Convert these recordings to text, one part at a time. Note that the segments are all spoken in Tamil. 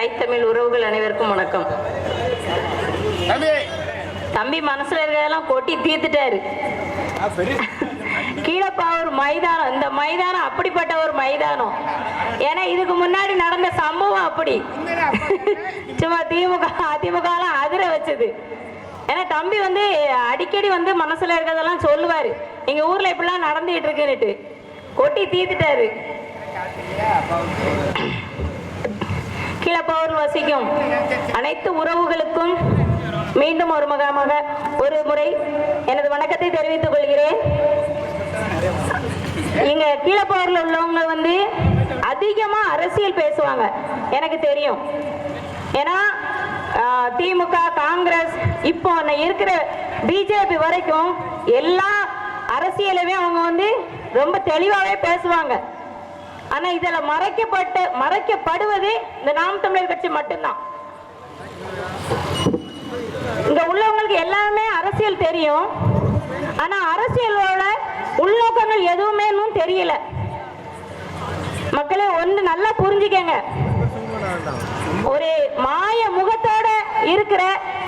தாய் தமிழ் உறவுகள் அனைவருக்கும் வணக்கம். தம்பி. மனசுல இருக்கிறதெல்லாம் கொட்டி தீர்த்துட்டாரு. ஆ, பெரிய கீழப்பாவூர் மைதானம். இந்த மைதானம் அப்படிப்பட்ட ஒரு மைதானம். ஏன்னா இதுக்கு முன்னாடி நடந்த சம்பவம் அப்படி. சும்மா திமுக அதிமுகலாம் அதிர வச்சது. ஏன்னா தம்பி வந்து அடிக்கடி வந்து மனசுல இருக்கிறதெல்லாம் சொல்லுவாரு. எங்க ஊர்ல இப்படிலாம் நடந்துகிட்டு இருக்குன்னுட்டு. கொட்டி தீர்த்துட்டாரு. கீழப்பாவூர் வசிக்கும் அனைத்து உறவுகளுக்கும் மீண்டும் ஒரு முகமாக ஒரு முறை எனது வணக்கத்தை தெரிவித்துக் கொள்கிறேன். இங்க கீழப்பாவூர்ல உள்ளவங்க வந்து அதிகமா அரசியல் பேசுவாங்க. எனக்கு தெரியும். ஏன்னா திமுக காங்கிரஸ் இப்போ நான் இருக்கிற பிஜேபி வரைக்கும் எல்லா அரசியலுமே அவங்க வந்து ரொம்ப தெளிவாவே பேசுவாங்க. ஆனா இதுல மறைக்கப்பட்ட மறைக்கப்படுவது இந்த நாம் தமிழர் கட்சி மட்டும்தான். இங்க உள்ளவங்களுக்கு எல்லாமே அரசியல் தெரியும். ஆனா அரசியலோட உள்நோக்கங்கள் எதுவுமே இன்னும் தெரியல. மக்களே ஒன்று நல்லா புரிஞ்சுக்கங்க. ஒரு மாய முகத்தோட இருக்கிற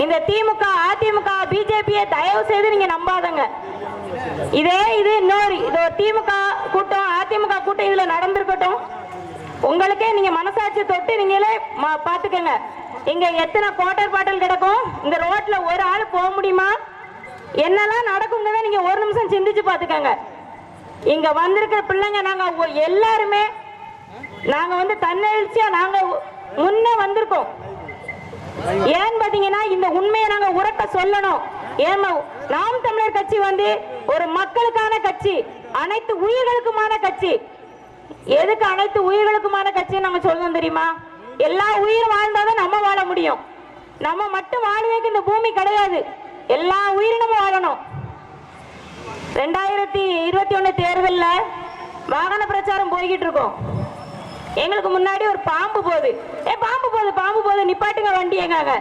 இந்த திமுக அதிமுக பிஜேபியை தயவு செய்து நீங்க நம்பாதங்க. இதே இது இன்னொரு இது திமுக கூட்டம் அதிமுக கூட்டணியில நடந்திருக்கட்டும். உங்களுக்கே நீங்க மனசாட்சி தொட்டு நீங்களே பாத்துக்கங்க. இங்க எத்தனை குவார்டர் பாட்டில் கிடக்கும்? இந்த ரோட்ல ஒரு ஆள் போக முடியுமா? என்னெல்லாம் நடக்குங்கிறத நீங்க ஒரு நிமிஷம் சிந்திச்சு பாத்துக்கங்க. இங்க வந்திருக்கிற பிள்ளைங்க நாங்க எல்லாருமே நாங்க வந்து தன்னெழுச்சியா நாங்க முன்னே முன்ன வந்திருக்கோம். ஏன் பாத்தீங்கன்னா இந்த உண்மையை நாங்க உறக்க சொல்லணும். ஏமா நாம் தமிழர் கட்சி வந்து ஒரு மக்களுக்கான கட்சி அனைத்து உயிர்களுக்குமான கட்சி. எதுக்கு அனைத்து உயிர்களுக்குமான கட்சி நம்ம சொல்லணும் தெரியுமா? எல்லா உயிரும் வாழ்ந்தாதான் நம்ம வாழ முடியும். நம்ம மட்டும் வாழ்வதற்கு இந்த பூமி கிடையாது. எல்லா உயிரினமும் வாழணும். ரெண்டாயிரத்தி இருபத்தி ஒண்ணு தேர்தலில் வாகன பிரச்சாரம் போய்கிட்டு இருக்கோம். எங்களுக்கு முன்னாடி ஒரு பாம்பு போகுது. ஏ பாம்பு போகுது பாம்பு போகுது. நிப்பாட்டுங்க வண்டி எங்காங்க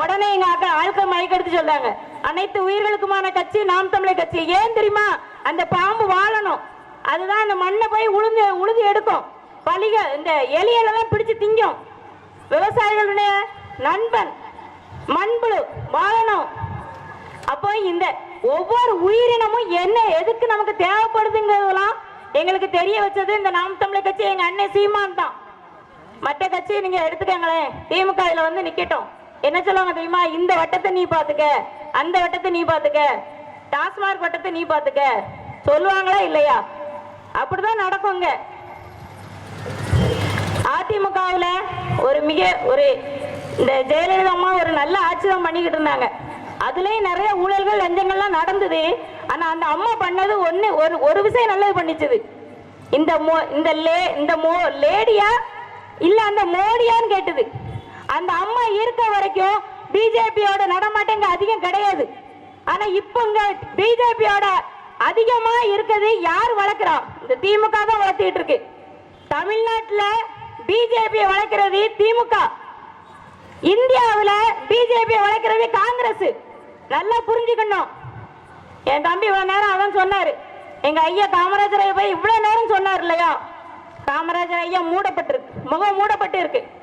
உடனே எங்க அக்கா ஆட்கள் மயக்கெடுத்து சொல்றாங்க. அனைத்து உயிர்களுக்குமான கட்சி நாம் தமிழர் கட்சி. ஏன் தெரியுமா? அந்த பாம்பு வாழணும். அதுதான் அந்த மண்ணை போய் உளுந்து உழுது எடுக்கும். பலிக இந்த எலியெல்லாம் பிடிச்சு திங்கும். விவசாயிகளுடைய நண்பன் மண்புழு வாழணும். அப்போ இந்த ஒவ்வொரு உயிரினமும் என்ன எதுக்கு நமக்கு தேவைப்படுதுங்கிறதெல்லாம் எங்களுக்கு தெரிய வச்சது இந்த நாம் தமிழர் கட்சி. எங்க அண்ணன் சீமான் தான். மற்ற கட்சியை நீங்க எடுத்துக்கங்களேன். திமுக இதுல வந்து நிக்கட்டும். என்ன சொல்லுவாங்க தெரியுமா? இந்த வட்டத்தை நீ பாத்துக்க அந்த வட்டத்தை நீ பாத்துக்க டாஸ்மார்க் வட்டத்தை நீ பாத்துக்க சொல்லுவாங்களா இல்லையா? அப்படிதான் நடக்குங்க அதிமுகவுல ஒரு மிக ஒரு இந்த ஜெயலலிதா அம்மா ஒரு நல்ல ஆட்சி தான் பண்ணிக்கிட்டு இருந்தாங்க. அதுலயும் நிறைய ஊழல்கள் லஞ்சங்கள்லாம் நடந்தது. ஆனா அந்த அம்மா பண்ணது ஒண்ணு ஒரு ஒரு விஷயம் நல்லது பண்ணிச்சது. இந்த மோ இந்த லே இந்த மோ லேடியா? இல்ல அந்த மோடியான்னு கேட்டது. அந்த அம்மா இருக்க வரைக்கும் பிஜேபியோட நடமாட்டம் இங்க அதிகம் கிடையாது. ஆனா இப்ப இங்க பிஜேபியோட அதிகமா இருக்கிறது யார் வளர்க்கிறா? இந்த திமுக தான் வளர்த்திட்டு இருக்கு. தமிழ்நாட்டுல பிஜேபி வளர்க்கிறது திமுக. இந்தியாவில் பிஜேபி வளர்க்கிறது காங்கிரஸ். நல்லா புரிஞ்சுக்கணும். என் தம்பி இவ்வளவு நேரம் அவன் சொன்னாரு. எங்க ஐயா காமராஜர் ஐயா போய் இவ்வளவு நேரம் சொன்னார் இல்லையா? காமராஜர் ஐயா மூடப்பட்டிருக்கு. முகம் மூடப்பட்டு இருக்கு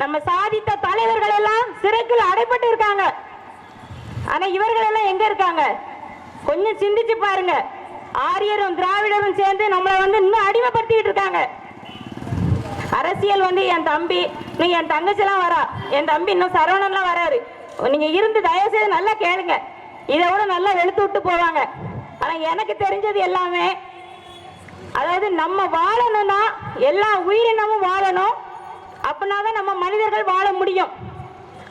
நம்ம சாதித்த தலைவர்கள் எல்லாம் சிறைக்குள் அடைப்பட்டு இருக்காங்க ஆனா இவர்கள் எல்லாம் எங்க இருக்காங்க? கொஞ்சம் சிந்திச்சு பாருங்க. ஆரியரும் திராவிடரும் சேர்ந்து நம்மளை வந்து இன்னும் அடிமைப்படுத்திட்டு இருக்காங்க. அரசியல் வந்து என் தம்பி நீ என் தங்கச்சிலாம் வரா. என் தம்பி இன்னும் சரவணன்லாம் வராரு. நீங்க இருந்து தயவு செய்து நல்லா கேளுங்க. இதை விட நல்லா வெளுத்து விட்டு போவாங்க. ஆனா எனக்கு தெரிஞ்சது எல்லாமே அதாவது நம்ம வாழணும்னா எல்லா உயிரினமும் வாழணும். அப்படின்னாதான் நம்ம மனிதர்கள் வாழ முடியும்.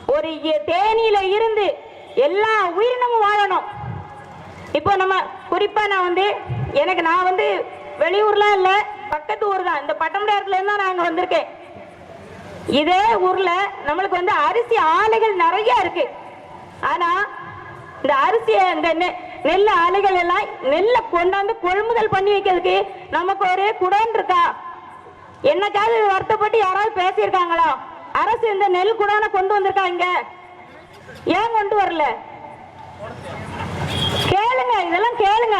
ஒரு தேனியில இருந்து எல்லா உயிரினமும் வாழணும். இப்போ நம்ம குறிப்பா நான் வந்து எனக்கு நான் வந்து வெளியூர்லாம் இல்லை பக்கத்து ஊர் தான். இந்த பட்டமடையாரத்துல இருந்து தான் அங்க வந்திருக்கேன். இதே ஊர்ல நம்மளுக்கு வந்து அரிசி ஆலைகள் நிறைய இருக்கு. ஆனா இந்த அரிசியை இந்த நெ- நெல் ஆலைகள் எல்லாம் நெல்லை கொண்டாந்து கொள்முதல் பண்ணி வைக்கிறதுக்கு நமக்கு ஒரு குடோன் இருக்கா? என்னைக்காவது வருத்தப்பட்டு யாராவது பேசியிருக்காங்களா? அரசு இந்த நெல் குடோனை கொண்டு வந்திருக்காங்க ஏன் கொண்டு வரல? கேளுங்க இதெல்லாம் கேளுங்க.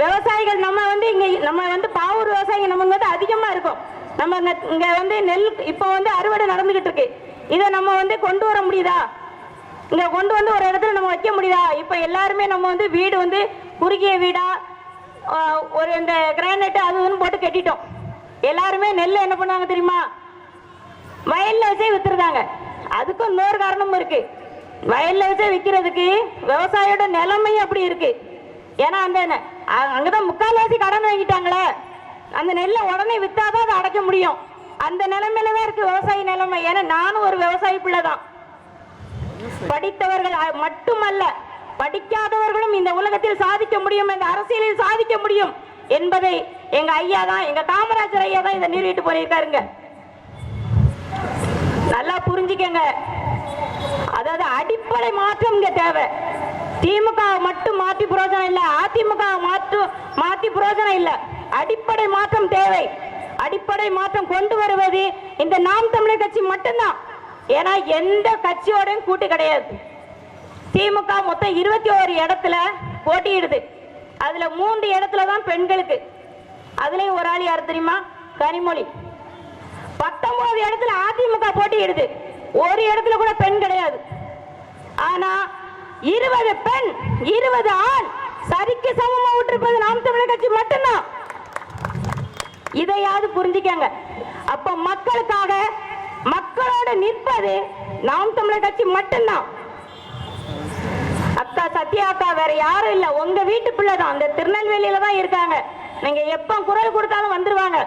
விவசாயிகள் நம்ம வந்து இங்க நம்ம வந்து பாவூர் விவசாயிகள் நம்ம வந்து அதிகமா இருக்கும். நம்ம இங்க வந்து நெல் இப்போ வந்து அறுவடை நடந்துகிட்டு இருக்கு. இதை நம்ம வந்து கொண்டு வர முடியுதா? இங்க கொண்டு வந்து ஒரு இடத்துல நம்ம வைக்க முடியுதா? இப்போ எல்லாருமே நம்ம வந்து வீடு வந்து குறுகிய வீடா ஒரு இந்த கிரானைட் அது இதுன்னு போட்டு கட்டிட்டோம். எல்லாருமே நெல் என்ன பண்ணாங்க தெரியுமா? வயல்ல வச்சே வித்துருக்காங்க அதுக்கும் இன்னொரு காரணமும் இருக்கு. வயல்ல வச்சே விற்கிறதுக்கு விவசாயியோட நிலைமை அப்படி இருக்கு. ஏன்னா அந்த நெ- அங்கதான் முக்கால்வாசி கடன் வாங்கிட்டாங்களே. அந்த நெல்லை உடனே வித்தாதான் அதை அடைக்க முடியும். அந்த நிலைமையில தான் இருக்கு விவசாயி நிலைமை. ஏன்னா நானும் ஒரு விவசாயி பிள்ளை தான் படித்தவர்கள் மட்டுமல்ல படிக்காதவர்களும் இந்த உலகத்தில் சாதிக்க முடியும் இந்த அரசியலில் சாதிக்க முடியும். என்பதை எங்க ஐயா தான் எங்க காமராஜர் ஐயா தான் இதை நிறுவிட்டு போயிருக்காருங்க நல்லா புரிஞ்சுக்கங்க. அதாவது அடிப்படை மாற்றம் இங்க தேவை. திமுக மட்டும் மாற்றி புரோஜனம் இல்ல அதிமுக மாற்று மாற்றி புரோஜனம் இல்ல. அடிப்படை மாற்றம் தேவை. அடிப்படை மாற்றம் கொண்டு வருவது இந்த நாம் தமிழர் கட்சி மட்டும்தான். ஏன்னா எந்த கட்சியோடையும் கூட்டு கிடையாது. திமுக மொத்தம் இருபத்தி ஓரு இடத்துல போட்டியிடுது. அதுல மூன்று இடத்துல தான் பெண்களுக்கு. அதுலயும் ஒரு ஆள் யார் தெரியுமா? கனிமொழி. பத்தொன்பது இடத்துல அதிமுக போட்டியிடுது ஒரு இடத்துல கூட பெண் கிடையாது. ஆனா இருபது பெண் இருபது ஆண் சரிக்கு சமமா விட்டுருப்பது நாம் தமிழர் கட்சி மட்டும்தான். இதையாவது புரிஞ்சுக்கங்க. அப்ப மக்களுக்காக மக்களோட நிற்பது நாம் தமிழர் கட்சி மட்டும்தான். சத்யா அக்கா வேற யாரும் இல்ல. உங்க வீட்டு பிள்ளை தான் அந்த திருநெல்வேலியில தான் இருக்காங்க. நீங்க எப்ப குரல் கொடுத்தாலும் வந்துருவாங்க.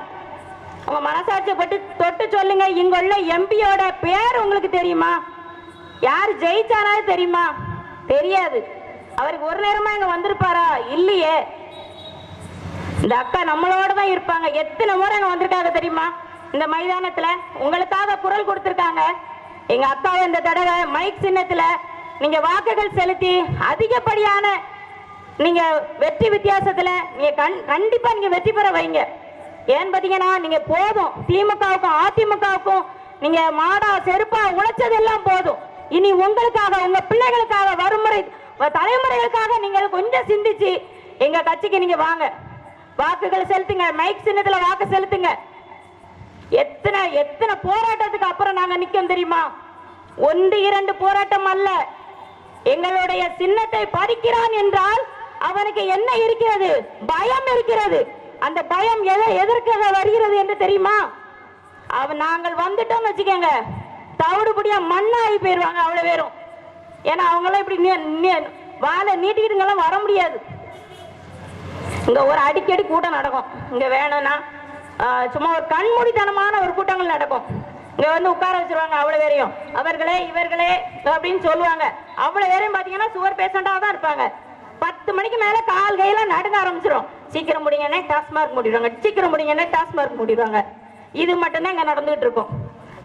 உங்க மனசாட்சி பட்டு தொட்டு சொல்லுங்க. இங்க உள்ள எம்பியோட பேர் உங்களுக்கு தெரியுமா? யார் ஜெயிச்சாரா தெரியுமா? தெரியாது. அவருக்கு ஒரு நேரமா இங்க வந்திருப்பாரா? இல்லையே. இந்த அக்கா நம்மளோட தான் இருப்பாங்க. எத்தனை முறை அங்க வந்திருக்காங்க தெரியுமா? இந்த மைதானத்துல. உங்களுக்காக குரல் கொடுத்திருக்காங்க. எங்க அக்காவை இந்த தடவை மைக் சின்னத்துல நீங்க வாக்குகள் செலுத்தி அதிகப்படியான நீங்க வெற்றி வித்தியாசத்துல நீங்க கண் கண்டிப்பா நீங்க வெற்றி பெற வைங்க. ஏன்னு பாத்தீங்கன்னா நீங்க போதும். திமுகவுக்கும் அதிமுகவுக்கும் நீங்க மாடா செருப்பா உழைச்சதெல்லாம் போதும். இனி உங்களுக்காக உங்க பிள்ளைகளுக்காக வருமுறை தலைமுறைகளுக்காக நீங்க கொஞ்சம் சிந்திச்சு எங்க கட்சிக்கு நீங்க வாங்க. வாக்குகள் செலுத்துங்க. மைக் சின்னத்துல வாக்கு செலுத்துங்க. எத்தனை எத்தனை போராட்டத்துக்கு அப்புறம் நாங்க நிக்கோம் தெரியுமா? ஒன்று இரண்டு போராட்டம் அல்ல. எங்களுடைய சின்னத்தை பறிக்கிறான் என்றால் அவனுக்கு என்ன இருக்கிறது? பயம் இருக்கிறது. அந்த பயம் எதை எதற்காக வருகிறது என்று தெரியுமா? அவன் நாங்கள் வந்துட்டோம்னு வச்சுக்கோங்க. தவிடுபடியா மண்ணாகி போயிருவாங்க அவ்வளோ பேரும். ஏன்னா அவங்களாம் இப்படி நீ- வாழை நீட்டிக்கிட்டுங்கெல்லாம் வர முடியாது. இங்கே ஒரு அடிக்கடி கூட்டம் நடக்கும். இங்கே வேணும்னா சும்மா ஒரு கண்மூடித்தனமான ஒரு கூட்டங்கள் நடக்கும். இங்க வந்து உட்கார வச்சிருவாங்க அவ்வளவு பேரையும். அவர்களே இவர்களே அப்படின்னு சொல்லுவாங்க. அவ்வளவு பேரையும் பாத்தீங்கன்னா சுவர் பேஷண்டா தான் இருப்பாங்க. பத்து மணிக்கு மேல கால் கையெல்லாம் நடுங்க ஆரம்பிச்சிடும் சீக்கிரம் முடிங்கன்னே டாஸ்மார்க் மூடிடுவாங்க. சீக்கிரம் முடிங்கன்னே டாஸ்மார்க் மூடிடுவாங்க. இது மட்டும்தான் இங்க நடந்துகிட்டு இருக்கும்.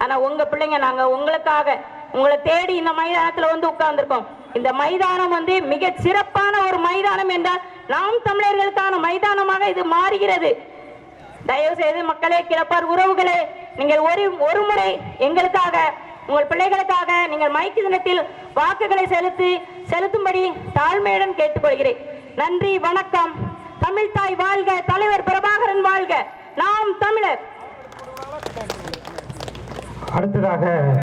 ஆனா உங்க பிள்ளைங்க நாங்க உங்களுக்காக உங்களை தேடி இந்த மைதானத்துல வந்து உட்கார்ந்துருக்கோம். இந்த மைதானம் வந்து மிக சிறப்பான ஒரு மைதானம் என்றால் நாம் தமிழர்களுக்கான மைதானமாக இது மாறுகிறது. தயவு செய்து மக்களே கிளப்பார் உறவுகளே நீங்கள் ஒரு ஒரு முறை எங்களுக்காக உங்கள் பிள்ளைகளுக்காக நீங்கள் மைக்கு தினத்தில் வாக்குகளை செலுத்தி செலுத்தும்படி தாழ்மையுடன் கேட்டுக்கொள்கிறேன். நன்றி வணக்கம். தமிழ் தாய் வாழ்க தலைவர் பிரபாகரன் வாழ்க. நாம் தமிழர். அடுத்ததாக